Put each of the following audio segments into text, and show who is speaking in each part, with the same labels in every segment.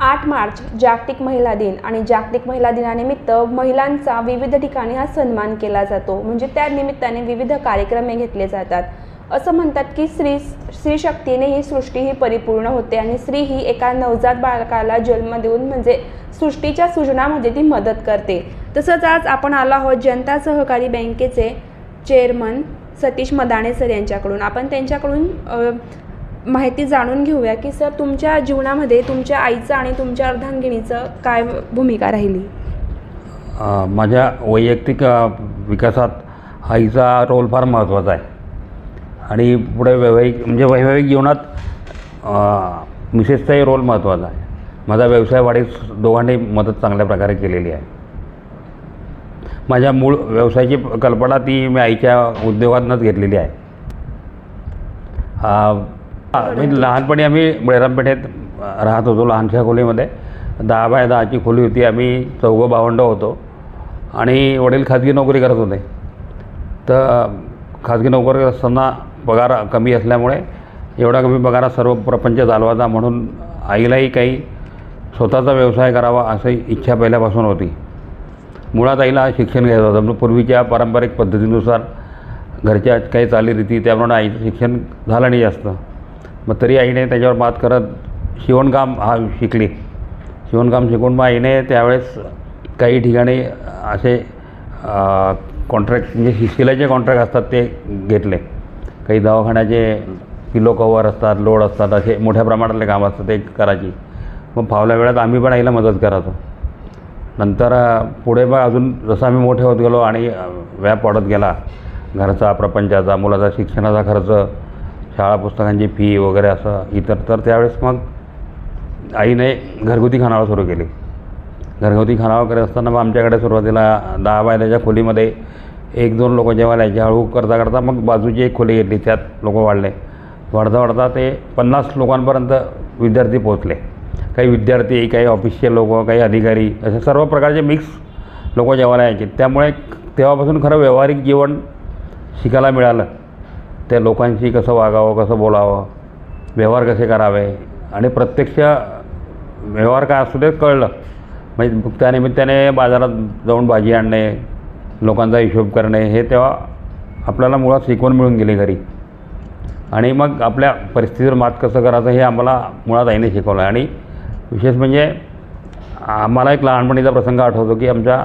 Speaker 1: आठ मार्च जागतिक महिला दिन. आणि जागतिक महिला दिनानिमित्त महिलांचा विविध ठिकाणी हा सन्मान केला जातो. म्हणजे त्या निमित्ताने विविध कार्यक्रमे घेतले जातात. असं म्हणतात की स्त्री स्त्री शक्तीने ही सृष्टी ही परिपूर्ण होते आणि स्त्री ही एका नवजात बालकाला जन्म देऊन म्हणजे सृष्टीच्या सृजनामध्ये ती मदत करते. तसंच आज आपण आलो आहोत जनता सहकारी बँकेचे चेअरमन सतीश मदाणे सर यांच्याकडून. आपण त्यांच्याकडून माहिती जाणून घेऊया की सर तुमच्या जीवनामध्ये तुमच्या आईचं आणि तुमच्या अर्धांगिनीचं काय भूमिका राहिली?
Speaker 2: माझ्या वैयक्तिक विकासात आईचा रोल फार महत्त्वाचा आहे. आणि पुढे वैवाहिक म्हणजे वैवाहिक जीवनात मिसेसचाही रोल महत्त्वाचा आहे. माझा व्यवसाय वाढीस दोघांनी मदत चांगल्या प्रकारे केलेली आहे. माझ्या मूळ व्यवसायाची कल्पना ती मी आईच्या उद्योगातूनच घेतलेली आहे. मी लहानपणी आम्ही बळीरामपेठेत राहत होतो लहानशा खोलीमध्ये. दहा बाय दहाची खोली होती आम्ही चौघं भावंड होतो. आणि वडील खाजगी नोकरी करत होते. तर खाजगी नोकरी असताना पगार कमी असल्यामुळे एवढा कमी पगारात सर्व प्रपंच चालवायचा म्हणून आईलाही काही स्वतःचा व्यवसाय करावा अशी इच्छा पहिल्यापासून होती. मुळात आईला शिक्षण घ्यायचं होतं म्हणजे पूर्वीच्या पारंपरिक पद्धतीनुसार घरच्या काही चालीरीती त्याप्रमाणे आईचं शिक्षण झालं नाही जास्त. मग तरी आईने त्याच्यावर मात करत शिवणकाम हा शिकली. शिवणकाम शिकून मग आईने त्यावेळेस काही ठिकाणी असे कॉन्ट्रॅक्ट म्हणजे शिलाईचे कॉन्ट्रॅक्ट असतात ते घेतले. काही दवाखान्याचे पिलो कवर असतात लोड असतात असे मोठ्या प्रमाणातले काम असतात ते करायची. मग फावल्या वेळात आम्ही पण आईला मदत करायचो. नंतर पुढे मग अजून जसं आम्ही मोठे होत गेलो आणि व्याप वाढत गेला घरचा प्रपंचाचा मुलाचा शिक्षणाचा खर्च शाळा पुस्तकांची फी वगैरे असं इतर. तर त्यावेळेस मग आईने घरगुती खानावळ सुरू केली. घरगुती खानावळ करत असताना मग आमच्याकडे सुरुवातीला दहा बायलाच्या खोलीमध्ये एक दोन लोक जेवायला यायचे हळू करता करता मग बाजूची एक खोली घेतली त्यात लोक वाढले. वाढता वाढता ते पन्नास लोकांपर्यंत विद्यार्थी पोहोचले. काही विद्यार्थी काही ऑफिसचे लोक काही अधिकारी असे सर्व प्रकारचे मिक्स लोक जेवायला यायचे त्यामुळे तेव्हापासून खरं व्यावहारिक जीवन शिकायला मिळालं. त्या लोकांशी कसं वागावं कसं बोलावं व्यवहार कसे करावे आणि प्रत्यक्ष व्यवहार काय असतो ते कळलं. म्हणजे त्यानिमित्ताने बाजारात जाऊन भाजी आणणे लोकांचा हिशोब करणे हे तेव्हा आपल्याला मुळात शिकवण मिळून गेली घरी. आणि मग आपल्या परिस्थितीवर मात कसं करायचं हे आम्हाला मुळात आईने शिकवलं. आणि विशेष म्हणजे आम्हाला एक लहानपणीचा प्रसंग आठवतो की आमच्या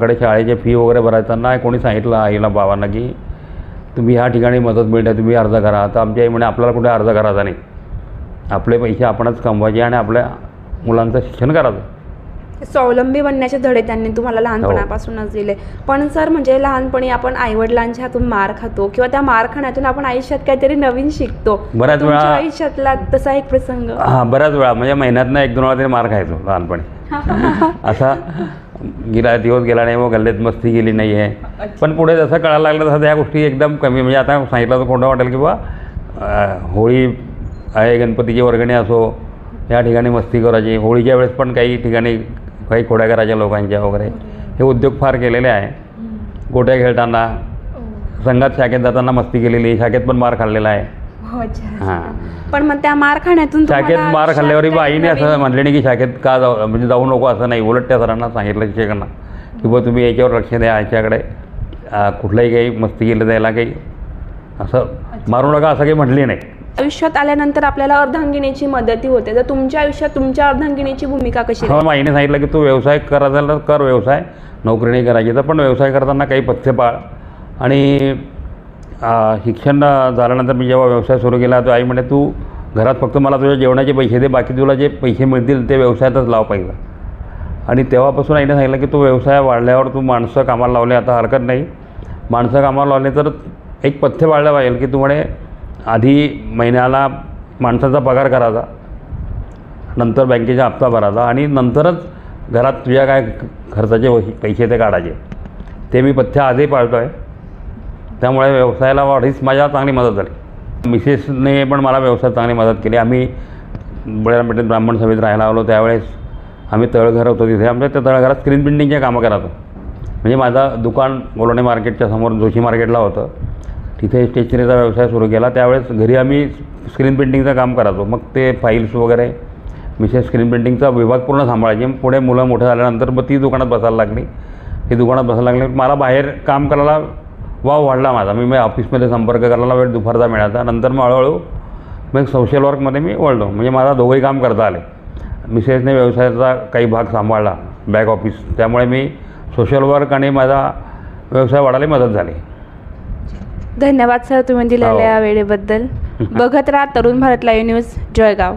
Speaker 2: कडे शाळेचे फी वगैरे भरायताना कोणी सांगितलं आईला बाबांना की तुम्ही ह्या ठिकाणी मदत मिळते तुम्ही अर्ज करा. तर आमची आई म्हणे आपल्याला कुठे अर्ज करायचा नाही. आपले पैसे आपणच कमवायचे आणि आपल्या मुलांचं शिक्षण करायचं.
Speaker 1: स्वावलंबी बनण्याचे धडे त्यांनी तुम्हाला लहानपणापासूनच दिले. पण सर म्हणजे लहानपणी आपण आईवडिलांच्या हातून मार खातो किंवा त्या मार खाण्यातून आपण आयुष्यात काहीतरी नवीन शिकतो.
Speaker 2: बऱ्याच वेळा-
Speaker 1: आयुष्यातला तसा एक प्रसंग.
Speaker 2: हां बऱ्याच वेळा म्हणजे महिन्यातनं एक दोन वेळा तरी मार खायचो लहानपणी. असा गेला दिवस गेला नाही मग गल्लेत मस्ती केली नाही आहे. पण पुढे जसं कळायला लागलं तसं त्या गोष्टी एकदम कमी. म्हणजे आता सांगितलं तर खोटं वाटेल की बा होळी आहे गणपतीची वर्गणी असो या ठिकाणी मस्ती करायची. होळीच्या वेळेस पण काही ठिकाणी काही खोड्या करायच्या लोकांच्या वगैरे. हे उद्योग फार केलेले आहे. गोट्या खेळताना संघात शाखेत जाताना मस्ती केलेली शाखेत पण मार खाल्लेला आहे.
Speaker 1: हो.
Speaker 2: हां.
Speaker 1: पण मग त्या मार खाण्यातून
Speaker 2: शाखेत मार खाल्ल्यावर बा
Speaker 1: काही
Speaker 2: आईने असं म्हटले नाही की शाखेत का जाऊ म्हणजे जाऊ नको असं नाही. उलट त्या सरांना सांगितलं शिक्षकांना की बा तुम्ही याच्यावर लक्ष द्या याच्याकडे कुठलाही काही मस्ती केलं त्याला काही असं मारू नका असं काही म्हटली नाही.
Speaker 1: आयुष्यात आल्यानंतर आपल्याला अर्धांगिनीची मदती होते. तर तुमच्या आयुष्यात तुमच्या अर्धांगिनीची भूमिका कशी
Speaker 2: हो सांगितलं की तू व्यवसाय करायचा तर कर व्यवसाय. नोकरी नाही करायची तर पण व्यवसाय करताना काही पथ्य पाळ. आणि शिक्षण झाल्यानंतर मी जेव्हा व्यवसाय सुरू केला तर आई म्हणे तू घरात फक्त मला तुझ्या जेवणाचे पैसे दे बाकी तुला जे पैसे मिळतील ते व्यवसायातच लाव पाहिजे आणि तेव्हापासून आईने सांगितलं की तू व्यवसाय वाढल्यावर तू माणसं कामाला लावले आता हरकत नाही. माणसं कामाला लावले तर एक पथ्य पाळलं पाहिजे की तू म्हणे आधी महिन्याला माणसाचा पगार करायचा नंतर बँकेचा हप्ता भरायचा आणि नंतरच घरात तुझ्या काय खर्चाचे पैसे ते काढायचे. ते मी पथ्य आजही पाळतो आहे त्यामुळे व्यवसायाला वाढीस माझ्या चांगली मदत झाली. मिसेसने पण मला व्यवसायात चांगली मदत केली. आम्ही बळीरामपेठेत ब्राह्मण सभेत राहायला आलो. त्यावेळेस आम्ही तळघर होतो तिथे. आमच्या त्या तळघरात स्क्रीन प्रिंटिंगचे कामं करायचो. म्हणजे माझं दुकान गोलोणे मार्केटच्या समोर जोशी मार्केटला होतं. तिथे स्टेशनरीचा व्यवसाय सुरू केला. त्यावेळेस घरी आम्ही स्क्रीन प्रिंटिंगचं काम करायचो. मग ते फाईल्स वगैरे मिसेस स्क्रीन प्रिंटिंगचा विभाग पूर्ण सांभाळायचे. पुढे मुलं मोठं झाल्यानंतर मग ती दुकानात बसायला लागली. ती दुकानात बसायला लागली. मला बाहेर काम करायला वाव वाढला माझा. मी मी ऑफिसमध्ये संपर्क करायला वेळ दुपारचा मिळाला नंतर मग हळूहळू मग सोशल वर्कमध्ये मी वळलो. म्हणजे मला दोघंही काम करता आले. मिसेसने व्यवसायाचा काही भाग सांभाळला. बॅक ऑफिस त्यामुळे मी सोशल वर्क आणि माझा व्यवसाय वाढायला मदत झाली.
Speaker 1: धन्यवाद सर तुम्ही दिलेल्या
Speaker 2: हो.
Speaker 1: या वेळेबद्दल बघत राहा तरुण भारत लाईव्ह न्यूज जळगाव